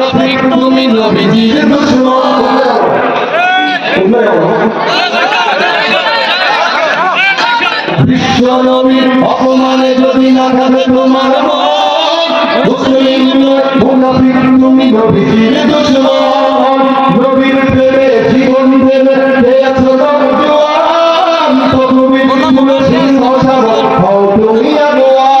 মুনাফিক তুমি নবীজির দুশ্মন বিশ্ব নবীর অপমানে যদি না থাকে তোমার মুসলিম মুনাফিক তুমি নবীজির দুশ্মন। নবীর প্রেমে জীবন দেবে পেয়েছ তুমি তুমি সিংহ হও তুমি আগুয়ান।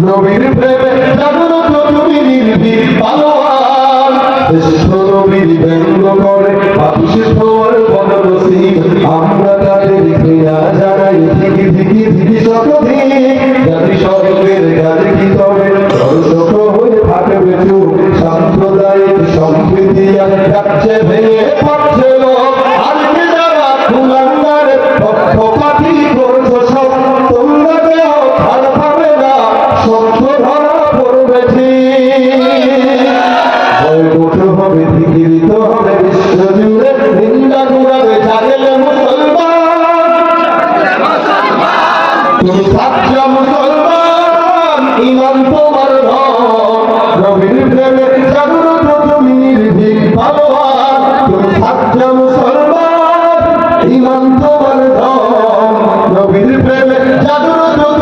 নবীর প্রেমে জাগ্রত তুমি নির্ভীক বানোয়ার শ্রেষ্ঠ নবীর ব্যঙ্গ করে আবিষে তোমার আমরা তাদের ক্রিয়া জানাই ধিকি ধিকি ধিকি জাতি স্বর্গের কাজে কি তবে? হয়ে সাম্প্রদায়িক সম্প্রীতি আর কাছে ভেঙে মুসলমান তুমি সাচ্চা মুসলমান ইমান তোমার নবীর প্রেমে জাগ্রত তুমি নির্ভীক তুমি সাচ্চা মুসলমান ইমান তোমার নবীর প্রেমে জাগ্রত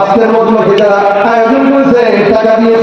আজকের মতো যারা আয়োজন করেছে? টাকা দিয়ে